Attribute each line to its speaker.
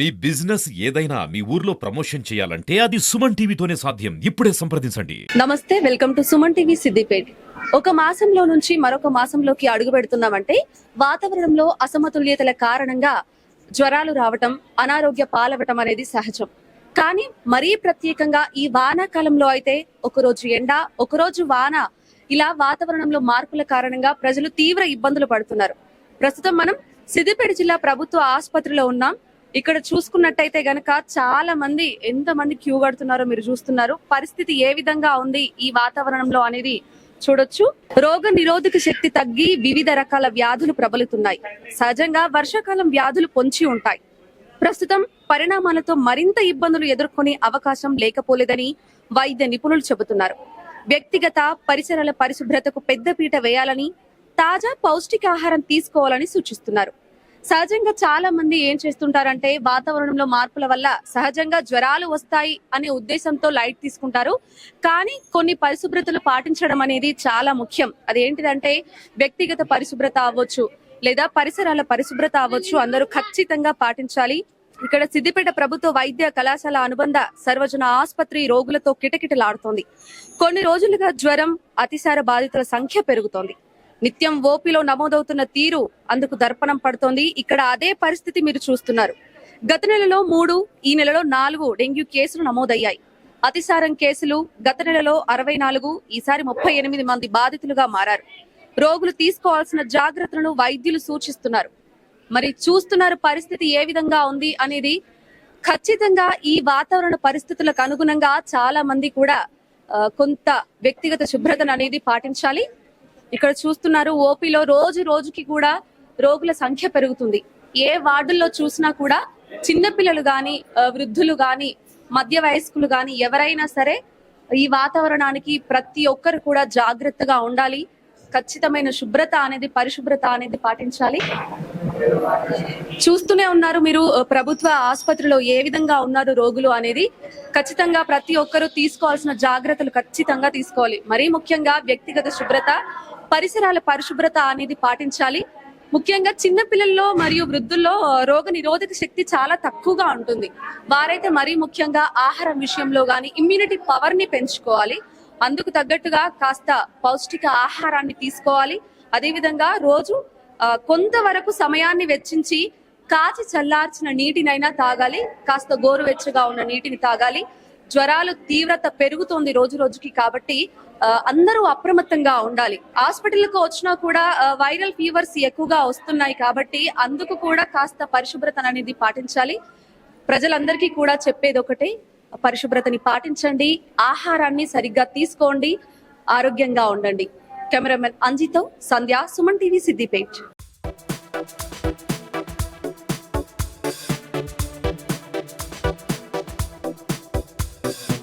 Speaker 1: మీ business ఏదైనా మీ ఊర్లో promotion చేయాలంటే అది సుమన్ టీవీతోనే సాధ్యం. ఇప్పుడే సంప్రదించండి.
Speaker 2: నమస్తే welcome to Suman TV Siddipet. ఒక మాసంలో నుంచి మరొక మాసంలోకి అడుగు పెడుతున్నామంటే వాతావరణంలో అసమతుల్యతల కారణంగా జ్వరాలు రావటం అనారోగ్య పాలవటం అనేది సహజం. కానీ మరీ ప్రత్యేకంగా ఈ వానాకాలంలో అయితే ఒకరోజు ఎండ ఒకరోజు వాన ఇలా వాతావరణంలో మార్పుల కారణంగా ప్రజలు తీవ్ర ఇబ్బందులు పడుతున్నారు. ప్రస్తుతం మనం సిద్దిపేట జిల్లా ప్రభుత్వ ఆసుపత్రిలో ఉన్నాం. ఇక్కడ చూసుకున్నట్టయితే గనక చాలా మంది ఎంత మంది క్యూ కడుతున్నారో మీరు చూస్తున్నారు. పరిస్థితి ఏ విధంగా ఉంది ఈ వాతావరణంలో అనేది చూడొచ్చు. రోగ నిరోధక శక్తి తగ్గి వివిధ రకాల వ్యాధులు ప్రబలుతున్నాయి. సహజంగా వర్షాకాలం వ్యాధులు పొంచి ఉంటాయి. ప్రస్తుతం పరిణామాలతో మరింత ఇబ్బందులు ఎదుర్కొనే అవకాశం లేకపోలేదని వైద్య నిపుణులు చెబుతున్నారు. వ్యక్తిగత పరిసరాల పరిశుభ్రతకు పెద్దపీట వేయాలని తాజా పౌష్టికాహారం తీసుకోవాలని సూచిస్తున్నారు. సహజంగా చాలా మంది ఏం చేస్తుంటారంటే వాతావరణంలో మార్పుల వల్ల సహజంగా జ్వరాలు వస్తాయి అనే ఉద్దేశంతో లైట్ తీసుకుంటారు. కానీ కొన్ని పరిశుభ్రతలు పాటించడం అనేది చాలా ముఖ్యం. అదేంటిదంటే వ్యక్తిగత పరిశుభ్రత అవ్వచ్చు లేదా పరిసరాల పరిశుభ్రత అవ్వచ్చు అందరూ ఖచ్చితంగా పాటించాలి. ఇక్కడ సిద్దిపేట ప్రభుత్వ వైద్య కళాశాల అనుబంధ సర్వజన ఆసుపత్రి రోగులతో కిటకిటలాడుతోంది. కొన్ని రోజులుగా జ్వరం అతిసార బాధితుల సంఖ్య పెరుగుతోంది. నిత్యం ఓపీలో నమోదవుతున్న తీరు అందుకు దర్పణం పడుతోంది. ఇక్కడ అదే పరిస్థితి మీరు చూస్తున్నారు. గత నెలలో మూడు ఈ నెలలో నాలుగు డెంగ్యూ కేసులు నమోదయ్యాయి. అతిసారం కేసులు గత నెలలో అరవై నాలుగు ఈసారి ముప్పై ఎనిమిది మంది బాధితులుగా మారారు. రోగులు తీసుకోవాల్సిన జాగ్రత్తలను వైద్యులు సూచిస్తున్నారు. మరి చూస్తున్నారు పరిస్థితి ఏ విధంగా ఉంది అనేది ఖచ్చితంగా ఈ వాతావరణ పరిస్థితులకు అనుగుణంగా చాలా మంది కూడా కొంత వ్యక్తిగత శుభ్రతను అనేది పాటించాలి. ఇక్కడ చూస్తున్నారు ఓపీలో రోజు రోజుకి కూడా రోగుల సంఖ్య పెరుగుతుంది. ఏ వార్డుల్లో చూసినా కూడా చిన్నపిల్లలు కానీ వృద్ధులు కానీ మధ్య వయస్కులు కానీ ఎవరైనా సరే ఈ వాతావరణానికి ప్రతి ఒక్కరు కూడా జాగ్రత్తగా ఉండాలి. ఖచ్చితమైన శుభ్రత అనేది పరిశుభ్రత అనేది పాటించాలి. చూస్తూనే ఉన్నారు మీరు ప్రభుత్వ ఆసుపత్రిలో ఏ విధంగా ఉన్నారు రోగులు అనేది. ఖచ్చితంగా ప్రతి ఒక్కరూ తీసుకోవాల్సిన జాగ్రత్తలు ఖచ్చితంగా తీసుకోవాలి. మరీ ముఖ్యంగా వ్యక్తిగత శుభ్రత పరిసరాల పరిశుభ్రత అనేది పాటించాలి. ముఖ్యంగా చిన్నపిల్లల్లో మరియు వృద్ధుల్లో రోగ నిరోధక శక్తి చాలా తక్కువగా ఉంటుంది. వారైతే మరీ ముఖ్యంగా ఆహారం విషయంలో కానీ ఇమ్యూనిటీ పవర్ని పెంచుకోవాలి. అందుకు తగ్గట్టుగా కాస్త పౌష్టిక ఆహారాన్ని తీసుకోవాలి. అదేవిధంగా రోజు కొంతవరకు సమయాన్ని వెచ్చించి కాచి చల్లార్చిన నీటినైనా తాగాలి. కాస్త గోరువెచ్చగా ఉన్న నీటిని తాగాలి. జ్వరాలు తీవ్రత పెరుగుతోంది రోజు రోజుకి కాబట్టి అందరూ అప్రమత్తంగా ఉండాలి. హాస్పిటల్కు వచ్చినా కూడా వైరల్ ఫీవర్స్ ఎక్కువగా వస్తున్నాయి కాబట్టి అందుకు కూడా కాస్త పరిశుభ్రత అనేది పాటించాలి. ప్రజలందరికీ కూడా చెప్పేది ఒకటే పరిశుభ్రతని పాటించండి ఆహారాన్ని సరిగ్గా తీసుకోండి ఆరోగ్యంగా ఉండండి. కెమెరామెన్ అంజితో సంధ్య సుమన్ టీవీ సిద్దిపేట్. you.